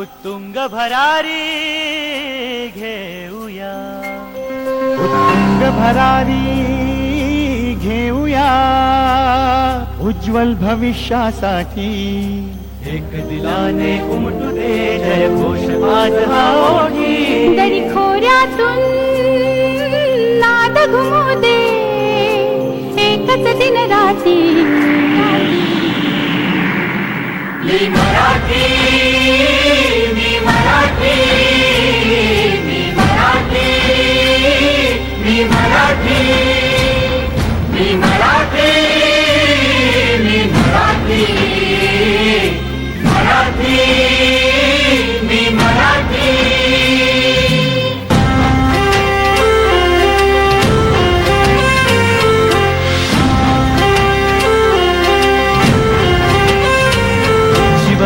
उत्तुंग भरारी घेऊया। उत्तुंग भरारी घेऊया। उज्ज्वल भविष्यासाठी। एक दिलाने उमटू दे जय घोष आज हा दरी खोऱ्यातून नाद घुमू दे एकच दिन राती मराठी मी मराठी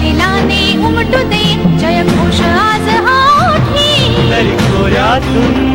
दिलाने उमटू दे. जय घोष आज हा तरी खोऱ्यातून